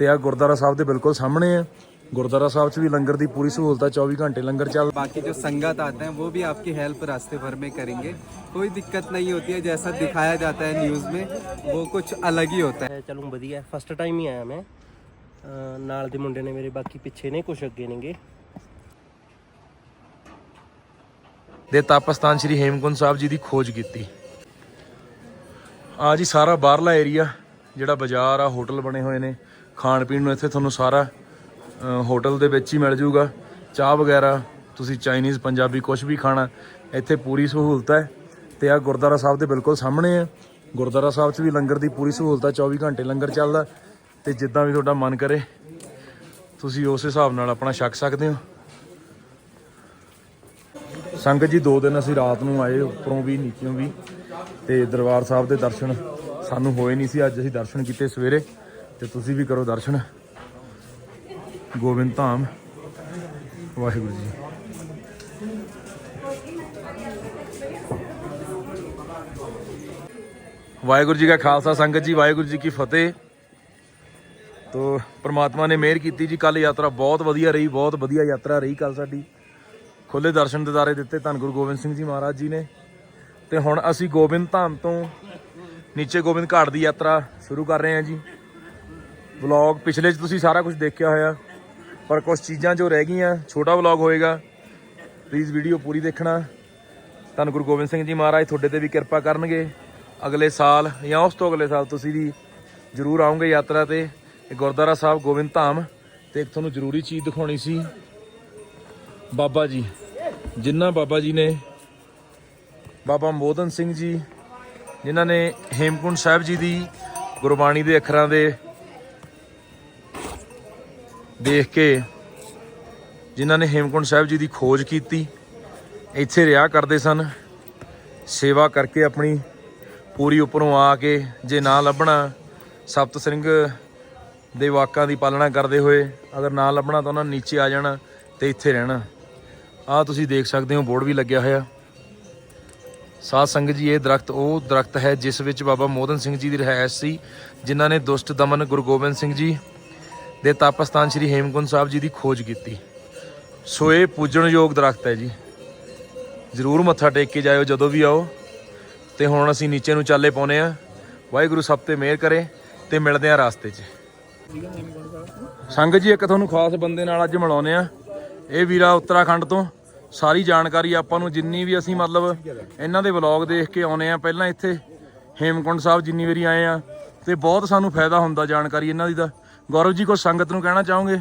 ਤੇ ਆ ਗੁਰਦੁਆਰਾ ਸਾਹਿਬ ਦੇ ਬਿਲਕੁਲ ਸਾਹਮਣੇ ਆ ਗੁਰਦੁਆਰਾ ਸਾਹਿਬ 'ਚ ਵੀ ਲੰਗਰ ਦੀ ਪੂਰੀ ਸਹੂਲਤ ਆ 24 ਘੰਟੇ ਲੰਗਰ ਚੱਲ बाकी जो संगत आते हैं वो भी आपकी हेल्प रास्ते भर में करेंगे कोई दिक्कत नहीं होती है जैसा दिखाया जाता है न्यूज़ में वो कुछ अलग ही होता है ਹੈ ਚਲੋ ਵਧੀਆ ਫਸਟ ਟਾਈਮ ਹੀ ਆਇਆ ਮੈਂ ਅਹ ਨਾਲ ਦੇ ਮੁੰਡੇ ਨੇ ਮੇਰੇ ਬਾਕੀ ਪਿੱਛੇ ਨੇ ਕੁਛ ਅੱਗੇ ਨੇਗੇ ਦੇ ਤਪਸਥਾਨ ਸ੍ਰੀ ਹੇਮਕੁੰਟ ਸਾਹਿਬ ਜੀ ਦੀ ਖੋਜ ਕੀਤੀ ਆ ਜੀ ਸਾਰਾ ਬਾਹਰਲਾ ਏਰੀਆ ਜਿਹੜਾ ਬਾਜ਼ਾਰ ਆ ਹੋਟਲ ਬਣੇ ਹੋਏ ਨੇ ਖਾਣ ਪੀਣ ਨੂੰ ਇੱਥੇ ਤੁਹਾਨੂੰ ਸਾਰਾ ਹੋਟਲ ਦੇ ਵਿੱਚ ਹੀ ਮਿਲ ਜਾਊਗਾ ਚਾਹ ਵਗੈਰਾ, ਤੁਸੀਂ ਚਾਈਨੀਜ਼, ਪੰਜਾਬੀ ਕੁਝ ਵੀ ਖਾਣਾ, ਇੱਥੇ ਪੂਰੀ ਸਹੂਲਤ ਹੈ। ਤੇ ਆ ਗੁਰਦੁਆਰਾ ਸਾਹਿਬ ਦੇ ਬਿਲਕੁਲ ਸਾਹਮਣੇ ਆ ਗੁਰਦੁਆਰਾ ਸਾਹਿਬ 'ਚ ਵੀ ਲੰਗਰ ਦੀ ਪੂਰੀ ਸਹੂਲਤ ਹੈ 24 ਘੰਟੇ ਲੰਗਰ ਚੱਲਦਾ। ਤੇ ਜਿੱਦਾਂ ਵੀ ਤੁਹਾਡਾ ਮਨ ਕਰੇ, ਤੁਸੀਂ ਉਸ ਹਿਸਾਬ ਨਾਲ ਆਪਣਾ ਛਕ ਸਕਦੇ ਹੋ। ਸੰਗਤ ਜੀ, ਦੋ ਦਿਨ ਅਸੀਂ ਰਾਤ ਨੂੰ ਆਏ, ਉੱਪਰੋਂ ਵੀ, ਨੀਚਿਓਂ ਵੀ। ਤੇ ਦਰਬਾਰ ਸਾਹਿਬ ਦੇ ਦਰਸ਼ਨ ਸਾਨੂੰ ਹੋਏ ਨਹੀਂ ਸੀ, ਅੱਜ ਅਸੀਂ ਦਰਸ਼ਨ ਕੀਤੇ ਸਵੇਰੇ। ਤੇ ਤੁਸੀਂ ਵੀ ਕਰੋ ਦਰਸ਼ਨ। ਗੋਬਿੰਦ ਧਾਮ। ਵਾਹਿਗੁਰੂ ਜੀ। ਵਾਹਿਗੁਰੂ ਜੀ ਕਾ ਖਾਲਸਾ ਸੰਗਤ ਜੀ, ਵਾਹਿਗੁਰੂ ਜੀ ਕੀ ਫਤਿਹ। ਤੋ ਪ੍ਰਮਾਤਮਾ ਨੇ ਮਿਹਰ ਕੀਤੀ ਜੀ ਕੱਲ ਯਾਤਰਾ ਬਹੁਤ ਵਧੀਆ ਰਹੀ, ਬਹੁਤ ਵਧੀਆ ਯਾਤਰਾ ਰਹੀ ਕੱਲ ਸਾਡੀ। ਖੁੱਲੇ ਦਰਸ਼ਨ ਦਿਦਾਰੇ ਦਿੱਤੇ ਧੰਨ ਗੁਰੂ ਗੋਬਿੰਦ ਸਿੰਘ ਜੀ ਮਹਾਰਾਜ ਜੀ ਨੇ। ਤੇ ਹੁਣ ਅਸੀਂ ਗੋਬਿੰਦ ਧਾਮ ਤੋਂ ਨੀਚੇ ਗੋਬਿੰਦ ਘਾਟ ਦੀ ਯਾਤਰਾ ਸ਼ੁਰੂ ਕਰ ਰਹੇ ਹਾਂ ਜੀ। ਵਲੌਗ ਪਿਛਲੇ 'ਚ ਤੁਸੀਂ ਸਾਰਾ ਕੁਝ ਦੇਖਿਆ ਹੋਇਆ। ਪਰ ਕੁਝ ਚੀਜ਼ਾਂ ਜੋ ਰਹਿ ਗਈਆਂ, ਛੋਟਾ ਵਲੌਗ ਹੋਏਗਾ। ਪਲੀਜ਼ ਵੀਡੀਓ ਪੂਰੀ ਦੇਖਣਾ। ਧੰਨ ਗੁਰੂ ਗੋਬਿੰਦ ਸਿੰਘ ਜੀ ਮਹਾਰਾਜ, ਤੁਹਾਡੇ ਤੇ ਵੀ ਕਿਰਪਾ ਕਰਨਗੇ। ਅਗਲੇ ਸਾਲ ਜਾਂ ਉਸ ਤੋਂ ਅਗਲੇ ਸਾਲ ਤੁਸੀਂ ਵੀ ਜ਼ਰੂਰ ਆਉਂਗੇ ਯਾਤਰਾ ਤੇ। ਗੁਰਦੁਆਰਾ ਸਾਹਿਬ ਗੋਬਿੰਦ ਧਾਮ ਤੇ ਇੱਕ ਤੁਹਾਨੂੰ ਜ਼ਰੂਰੀ ਚੀਜ਼ ਦਿਖਾਉਣੀ ਸੀ। ਬਾਬਾ ਜੀ ਜਿਨ੍ਹਾਂ ਬਾਬਾ ਜੀ ਨੇ, ਬਾਬਾ ਮੋਦਨ ਸਿੰਘ ਜੀ, ਜਿਨ੍ਹਾਂ ਨੇ ਹੇਮਕੁੰਟ ਸਾਹਿਬ ਜੀ ਦੀ ਗੁਰਬਾਣੀ ਦੇ ਅੱਖਰਾਂ ਦੇ ਦੇਖ ਕੇ ਜਿਨ੍ਹਾਂ ਨੇ ਹੇਮਕੁੰਟ ਸਾਹਿਬ ਜੀ ਦੀ ਖੋਜ ਕੀਤੀ, ਇੱਥੇ ਰਿਹਾ ਕਰਦੇ ਸਨ। ਸੇਵਾ ਕਰਕੇ ਆਪਣੀ ਪੂਰੀ ਉੱਪਰੋਂ ਆ ਕੇ ਜੇ ਨਾ ਲੱਭਣਾ, ਸਪਤ ਸਿੰਘ ਦੇ ਵਾਕਾਂ ਦੀ ਪਾਲਣਾ ਕਰਦੇ ਹੋਏ, ਅਗਰ ਨਾ ਲੱਭਣਾ ਤਾਂ ਉਹਨਾਂ ਨੀਚੇ ਆ ਜਾਣਾ ਤੇ ਇੱਥੇ ਰਹਿਣਾ। ਆ ਤੁਸੀਂ ਦੇਖ ਸਕਦੇ ਹੋ, ਬੋਰਡ ਵੀ ਲੱਗਿਆ ਹੋਇਆ। ਸਾਧ ਸੰਗਤ ਜੀ, ਇਹ ਦਰਖਤ ਉਹ ਦਰਖਤ ਹੈ ਜਿਸ ਵਿੱਚ ਬਾਬਾ ਮੋਦਨ ਸਿੰਘ ਜੀ ਦੀ ਰਿਹਾਇਸ਼ ਸੀ, ਜਿਨ੍ਹਾਂ ਨੇ ਦੁਸ਼ਟ ਦਮਨ ਗੁਰੂ ਗੋਬਿੰਦ ਸਿੰਘ ਜੀ ਦੇ ਤਪਸਥਾਨ ਸ੍ਰੀ ਹੇਮਕੁੰਟ ਸਾਹਿਬ ਜੀ ਦੀ ਖੋਜ ਕੀਤੀ। ਸੋ ਇਹ ਪੂਜਣਯੋਗ ਦਰਖਤ ਹੈ ਜੀ। ਜ਼ਰੂਰ ਮੱਥਾ ਟੇਕ ਕੇ ਜਾਇਓ ਜਦੋਂ ਵੀ ਆਓ। ਤੇ ਹੁਣ ਅਸੀਂ ਨੀਚੇ ਨੂੰ ਚਾਲੇ ਪਾਉਨੇ ਆ ਵਾਹਿਗੁਰੂ ਸਭ ਤੇ ਮਿਹਰ ਕਰੇ ਤੇ ਮਿਲਦੇ ਆ ਰਾਸਤੇ 'ਚ। ਸੰਗਤ ਜੀ, ਇੱਕ ਤੁਹਾਨੂੰ ਖਾਸ ਬੰਦੇ ਨਾਲ ਅੱਜ ਮਿਲਾਉਨੇ ਆ ਇਹ ਵੀਰਾ ਉੱਤਰਾਖੰਡ ਤੋਂ। ਸਾਰੀ ਜਾਣਕਾਰੀ ਆਪਾਂ ਨੂੰ ਜਿੰਨੀ ਵੀ ਅਸੀਂ ਮਤਲਬ ਇਹਨਾਂ ਦੇ ਵਲੌਗ ਦੇਖ ਕੇ ਆਉਨੇ ਆ ਪਹਿਲਾਂ ਇੱਥੇ ਹੇਮਕੁੰਟ ਸਾਹਿਬ ਜਿੰਨੀ ਵਾਰੀ ਆਏ ਆ ਤੇ ਬਹੁਤ ਸਾਨੂੰ ਫਾਇਦਾ ਹੁੰਦਾ ਜਾਣਕਾਰੀ ਇਹਨਾਂ ਦੀ ਦਾ। ਗੌਰਵ ਜੀ ਕੁਝ ਸੰਗਤ ਨੂੰ ਕਹਿਣਾ ਚਾਹੋਗੇ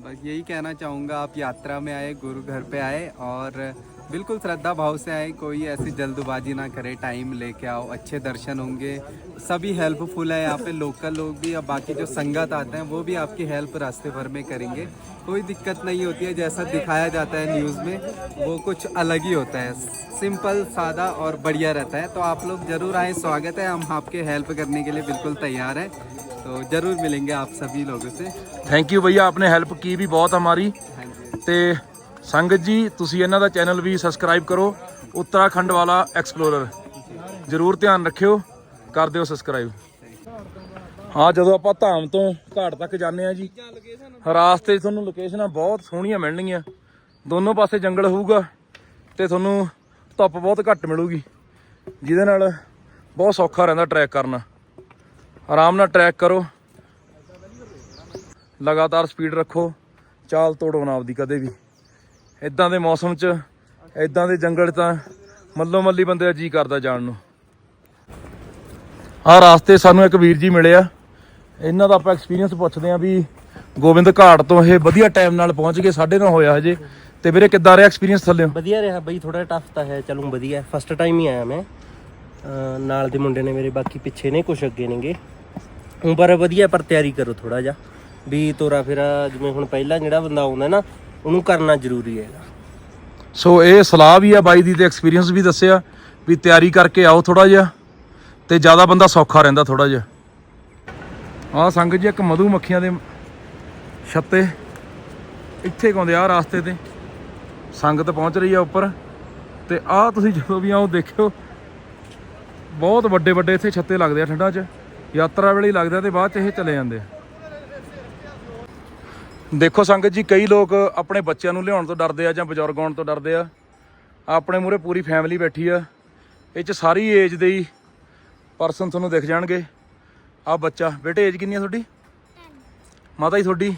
बस यही कहना चाहूँगा आप यात्रा में आए गुरु घर पे आए और बिल्कुल श्रद्धा भाव से आए कोई ऐसी जल्दबाजी ना करे टाइम लेके आओ अच्छे दर्शन होंगे सभी हेल्पफुल है यहाँ पे लोकल लोग भी और बाकी जो संगत आते हैं वो भी आपकी हेल्प रास्ते भर में करेंगे कोई दिक्कत नहीं होती है जैसा दिखाया जाता है न्यूज़ में वो कुछ अलग ही होता है सिंपल सादा और बढ़िया रहता है तो आप लोग ज़रूर आए स्वागत है हम आपके हेल्प करने के लिए बिल्कुल तैयार हैं तो ज़रूर मिलेंगे आप सभी लोगों से ਥੈਂਕ ਯੂ ਭਈਆ ਆਪਨੇ ਹੈਲਪ ਕੀ ਵੀ ਬਹੁਤ ਹਮਾਰੀ हाँ जी ਤੇ ਸੰਗਤ ਜੀ ਤੁਸੀਂ ਇਹਨਾਂ ਦਾ ਚੈਨਲ ਵੀ ਸਬਸਕ੍ਰਾਈਬ ਕਰੋ ਉੱਤਰਾਖੰਡ ਵਾਲਾ ਐਕਸਪਲੋਰਰ ਜਰੂਰ ਧਿਆਨ ਰੱਖਿਓ ਕਰ ਦਿਓ ਸਬਸਕ੍ਰਾਈਬ ਹਾਂ ਜਦੋਂ ਆਪਾਂ ਧਾਮ ਤੋਂ ਘਾਟ ਤੱਕ ਜਾਂਦੇ ਆ ਜੀ ਰਾਸਤੇ 'ਚ ਤੁਹਾਨੂੰ ਲੋਕੇਸ਼ਨਾਂ ਬਹੁਤ ਸੋਹਣੀਆਂ ਮਿਲਣਗੀਆਂ ਦੋਨੋਂ ਪਾਸੇ ਜੰਗਲ ਹੋਊਗਾ ਤੇ ਤੁਹਾਨੂੰ ਧੁੱਪ ਬਹੁਤ ਘੱਟ ਮਿਲੂਗੀ ਜਿਹਦੇ ਨਾਲ ਬਹੁਤ ਸੌਖਾ ਰਹਿੰਦਾ ਟਰੈਕ ਕਰਨਾ ਆਰਾਮ ਨਾਲ ਟਰੈਕ ਕਰੋ। ਲਗਾਤਾਰ ਸਪੀਡ ਰੱਖੋ। ਚਾਲ ਤੋੜੋ ਨਾ ਆਪਦੀ ਕਦੇ ਵੀ। ਇਦਾਂ ਦੇ ਮੌਸਮ 'ਚ ਇਦਾਂ ਦੇ ਜੰਗਲ ਤਾਂ ਮੱਲੋ ਮੱਲੀ ਬੰਦੇ ਦਾ ਜੀ ਕਰਦਾ ਜਾਣ ਨੂੰ। ਆਹ ਰਾਸਤੇ ਸਾਨੂੰ ਇੱਕ ਵੀਰ ਜੀ ਮਿਲੇ ਆ। ਇਹਨਾਂ ਦਾ ਆਪਾਂ ਐਕਸਪੀਰੀਅੰਸ ਪੁੱਛਦੇ ਆਂ ਵੀ ਗੋਬਿੰਦ ਘਾਟ ਤੋਂ ਇਹ ਵਧੀਆ ਟਾਈਮ ਨਾਲ ਪਹੁੰਚ ਗਏ ਸਾਢੇ ਨਾਲ ਹੋਇਆ ਹਜੇ। ਤੇ ਵੀਰੇ ਕਿੱਦਾਂ ਰਿਹਾ ਐਕਸਪੀਰੀਅੰਸ ਥੱਲੇ ਵਧੀਆ ਰਿਹਾ ਬਈ ਥੋੜਾ ਟਫ ਤਾਂ ਹੈ, ਚਲੋ ਵਧੀਆ। ਫਸਟ ਟਾਈਮ ਹੀ ਆਇਆ ਮੈਂ। ਨਾਲ ਦੇ ਮੁੰਡੇ ਨੇ ਮੇਰੇ, ਬਾਕੀ ਪਿੱਛੇ ਨੇ, ਕੁਛ ਅੱਗੇ ਨੇਗੇ। ਊਂ ਪਰ ਵਧੀਆ, ਪਰ ਤਿਆਰੀ ਕਰੋ ਥੋੜਾ ਜਿਹਾ। ਵੀ ਤੋਰਾ ਫੇਰਾ ਜਿਵੇਂ ਹੁਣ ਪਹਿਲਾਂ ਜਿਹੜਾ ਬੰਦਾ ਆਉਂਦਾ ਨਾ, ਉਹਨੂੰ ਕਰਨਾ ਜ਼ਰੂਰੀ ਹੈਗਾ। ਸੋ ਇਹ ਸਲਾਹ ਵੀ ਆ ਬਾਈ ਦੀ ਤੇ ਐਕਸਪੀਰੀਅੰਸ ਵੀ ਦੱਸਿਆ ਵੀ ਤਿਆਰੀ ਕਰਕੇ ਆਓ ਥੋੜਾ ਜਿਹਾ ਤੇ ਜ਼ਿਆਦਾ ਬੰਦਾ ਸੌਖਾ ਰਹਿੰਦਾ ਥੋੜਾ ਜਿਹਾ। ਆਹ ਸੰਗਤ ਜੀ, ਇੱਕ ਮਧੂ ਮੱਖੀਆਂ ਦੇ ਛੱਤੇ। ਇੱਥੇ ਗਾਉਂਦੇ ਆ ਰਾਸਤੇ ਤੇ। ਸੰਗਤ ਪਹੁੰਚ ਰਹੀ ਆ ਉੱਪਰ। ਤੇ ਆਹ ਤੁਸੀਂ ਜਦੋਂ ਵੀ ਆਓ ਦੇਖਿਓ, ਬਹੁਤ ਵੱਡੇ ਵੱਡੇ ਇੱਥੇ ਛੱਤੇ ਲੱਗਦੇ ਆ ਠੰਡਾਂ 'ਚ। ਯਾਤਰਾ ਵੇਲੇ ਹੀ ਲੱਗਦਾ ਤੇ ਬਾਅਦ 'ਚ ਇਹ ਚਲੇ ਜਾਂਦੇ ਆ। ਦੇਖੋ ਸੰਗਤ ਜੀ ਕਈ ਲੋਕ ਆਪਣੇ ਬੱਚਿਆਂ ਨੂੰ ਲਿਆਉਣ ਤੋਂ ਡਰਦੇ ਆ ਜਾਂ ਬਜ਼ੁਰਗ ਆਉਣ ਤੋਂ ਡਰਦੇ ਆ। ਆਪਣੇ ਮੂਰੇ ਪੂਰੀ ਫੈਮਿਲੀ ਬੈਠੀ ਆ। ਇਹ ਚ ਸਾਰੀ ਏਜ ਦੇ ਹੀ ਪਰਸਨ ਤੁਹਾਨੂੰ ਦਿਖ ਜਾਣਗੇ। ਆ ਬੱਚਾ ਬੇਟੇ ਏਜ ਕਿੰਨੀ ਆ ਤੁਹਾਡੀ? ਮਾਤਾ ਜੀ ਤੁਹਾਡੀ?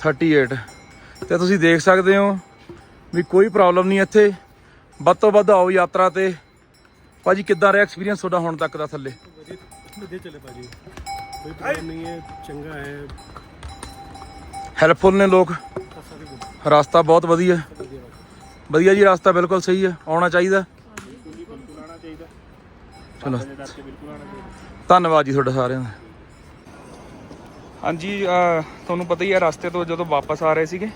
38 ਤੇ ਤੁਸੀਂ ਦੇਖ ਸਕਦੇ ਹੋ ਵੀ ਕੋਈ ਪ੍ਰੋਬਲਮ ਨਹੀਂ ਇੱਥੇ। ਵੱਧ ਤੋਂ ਵੱਧ ਆਓ ਯਾਤਰਾ ਤੇ। ਭਾਜੀ ਕਿੱਦਾਂ ਰਿਹਾ ਐਕਸਪੀਰੀਅੰਸ ਤੁਹਾਡਾ ਹੁਣ ਤੱਕ ਦਾ ਥੱਲੇ? ਵਧੀਆ ਚੱਲੇ ਭਾਜੀ। ਕੋਈ ਪ੍ਰੋਬਲਮ ਨਹੀਂ ਹੈ ਚੰਗਾ ਹੈ। ਹੈਲਪਫੁਲ ਨੇ ਲੋਕ। ਰਸਤਾ ਬਹੁਤ ਵਧੀਆ। ਵਧੀਆ ਜੀ ਰਸਤਾ ਬਿਲਕੁਲ ਸਹੀ ਹੈ ਆਉਣਾ ਚਾਹੀਦਾ। ਚਲੋ। ਧੰਨਵਾਦ ਜੀ ਤੁਹਾਡਾ ਸਾਰਿਆਂ ਦਾ। ਹਾਂਜੀ ਅਹ ਤੁਹਾਨੂੰ ਪਤਾ ਹੀ ਹੈ ਰਸਤੇ ਤੋਂ ਜਦੋਂ ਵਾਪਸ ਆ ਰਹੇ ਸੀਗੇ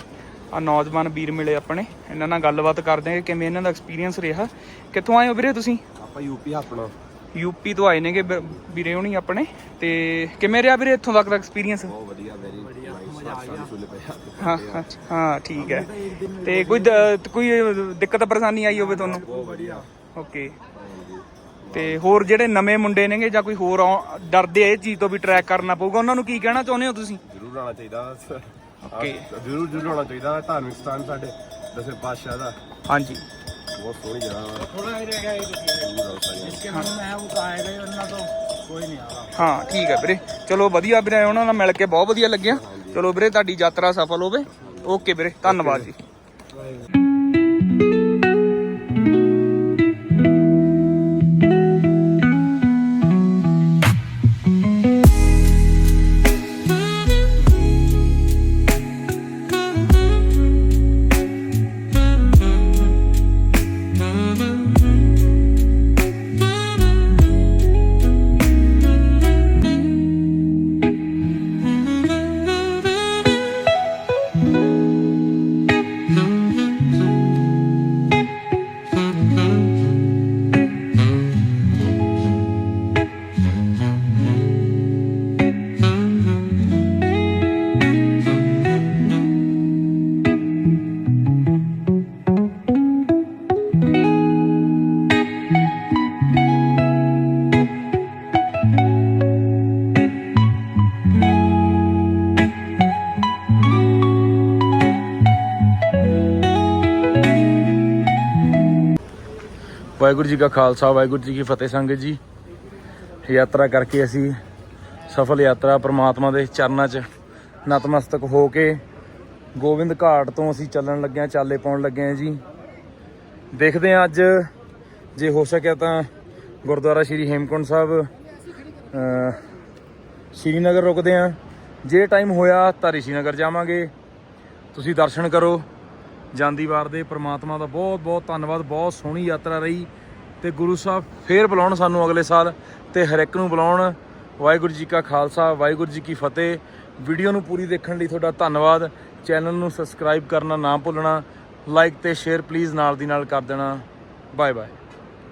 ਆ ਨੌਜਵਾਨ ਵੀਰ ਮਿਲੇ ਆਪਣੇ। ਇਹਨਾਂ ਨਾਲ ਗੱਲਬਾਤ ਕਰਦੇ ਹਾਂ ਕਿ ਕਿਵੇਂ ਇਹਨਾਂ ਦਾ ਐਕਸਪੀਰੀਅੰਸ ਰਿਹਾ। ਕਿੱਥੋਂ ਆਏ ਹੋ ਵੀਰੇ ਤੁਸੀਂ? ਆਪਾਂ ਯੂਪੀ ਆਪਣਾ। ਯੂਪੀ ਤੋਂ ਆਏ ਨੇਗੇ ਵੀਰੇ ਹੋਣੀ ਆਪਣੇ। ਤੇ ਕਿਵੇਂ ਰਿਹਾ ਵੀਰੇ ਇੱਥੋਂ ਤੱਕ ਦਾ ਐਕਸਪੀਰੀਅੰਸ ਬਹੁਤ ਵਧੀਆ ਵੈਰੀ ਨਾਈਸ ਸੁਲੇ ਪਿਆ ਹਾਂ ਅੱਛਾ, ਹਾਂ ਠੀਕ ਹੈ। ਤੇ ਕੋਈ ਕੋਈ ਦਿੱਕਤ ਪਰੇਸ਼ਾਨੀ ਆਈ ਹੋਵੇ ਤੁਹਾਨੂੰ? ਬਹੁਤ ਵਧੀਆ। ਓਕੇ। ਤੇ ਹੋਰ ਜਿਹੜੇ ਨਵੇਂ ਮੁੰਡੇ ਨੇਗੇ ਜਾਂ ਕੋਈ ਹੋਰ ਡਰਦੇ ਇਹ ਚੀਜ਼ ਤੋਂ ਵੀ ਟਰੈਕ ਕਰਨਾ ਪਊਗਾ। ਉਹਨਾਂ ਨੂੰ ਕੀ ਕਹਿਣਾ ਚਾਹੁੰਦੇ ਹੋ ਤੁਸੀਂ? ਜ਼ਰੂਰ ਆਉਣਾ ਚਾਹੀਦਾ। ਓਕੇ ਜ਼ਰੂਰ ਜ਼ਰੂਰ ਆਉਣਾ ਚਾਹੀਦਾ ਧਾਰਮਿਕ ਸਥਾਨ ਸਾਡੇ ਦਸਵੇਂ ਪਾਤਸ਼ਾਹ ਦਾ। ਹਾਂਜੀ। ਬਹੁਤ ਸੋਹਣੀ ਜਗ੍ਹਾ ਵਾ। ਥੋੜਾ ਹੀ ਰਹਿ ਗਿਆ ਹਾਂ ਠੀਕ ਹੈ ਵੀਰੇ। ਚਲੋ ਵਧੀਆ ਵੀਰੇ ਉਹਨਾਂ ਨਾਲ ਮਿਲ ਕੇ ਬਹੁਤ ਵਧੀਆ ਲੱਗਿਆ। ਚਲੋ ਵੀਰੇ ਤੁਹਾਡੀ ਯਾਤਰਾ ਸਫਲ ਹੋਵੇ। ਓਕੇ ਵੀਰੇ ਧੰਨਵਾਦ ਜੀ। ਵਾਹਿਗੁਰੂ ਜੀ ਕਾ ਖਾਲਸਾ, ਵਾਹਿਗੁਰੂ ਜੀ ਕੀ ਫਤਿਹ ਸੰਗਤ ਜੀ। ਯਾਤਰਾ ਕਰਕੇ ਅਸੀਂ ਸਫਲ ਯਾਤਰਾ ਪ੍ਰਮਾਤਮਾ ਦੇ ਚਰਨਾਂ 'ਚ ਨਤਮਸਤਕ ਹੋ ਕੇ ਗੋਬਿੰਦ ਘਾਟ ਤੋਂ ਅਸੀਂ ਚੱਲਣ ਲੱਗੇ ਹਾਂ ਚਾਲੇ ਪਾਉਣ ਲੱਗੇ ਹਾਂ ਜੀ। ਦੇਖਦੇ ਹਾਂ ਅੱਜ, ਜੇ ਹੋ ਸਕਿਆ ਤਾਂ ਗੁਰਦੁਆਰਾ ਸ਼੍ਰੀ ਹੇਮਕੁੰਟ ਸਾਹਿਬ ਸ਼੍ਰੀਨਗਰ ਰੁਕਦੇ ਹਾਂ। ਜੇ ਟਾਈਮ ਹੋਇਆ ਤਾਂ ਰਿਸ਼ੀਨਗਰ ਜਾਵਾਂਗੇ। ਤੁਸੀਂ ਦਰਸ਼ਨ ਕਰੋ। ਜਾਂਦੀ ਵਾਰ ਦੇ ਪ੍ਰਮਾਤਮਾ ਦਾ ਬਹੁਤ ਬਹੁਤ ਧੰਨਵਾਦ, ਬਹੁਤ ਸੋਹਣੀ ਯਾਤਰਾ ਰਹੀ ਤੇ ਗੁਰੂ ਸਾਹਿਬ ਫੇਰ ਬੁਲਾਉਣ ਸਾਨੂੰ ਅਗਲੇ ਸਾਲ ਤੇ ਹਰ ਇੱਕ ਨੂੰ ਬੁਲਾਉਣ। ਵਾਹਿਗੁਰੂ ਜੀ ਕਾ ਖਾਲਸਾ, ਵਾਹਿਗੁਰੂ ਜੀ ਕੀ ਫਤਿਹ। ਵੀਡੀਓ ਨੂੰ ਪੂਰੀ ਦੇਖਣ ਲਈ ਤੁਹਾਡਾ ਧੰਨਵਾਦ। ਚੈਨਲ ਨੂੰ ਸਬਸਕ੍ਰਾਈਬ ਕਰਨਾ ਨਾ ਭੁੱਲਣਾ, ਲਾਈਕ ਤੇ ਸ਼ੇਅਰ ਪਲੀਜ਼ ਨਾਲ ਦੀ ਨਾਲ ਕਰ ਦੇਣਾ। Bye bye.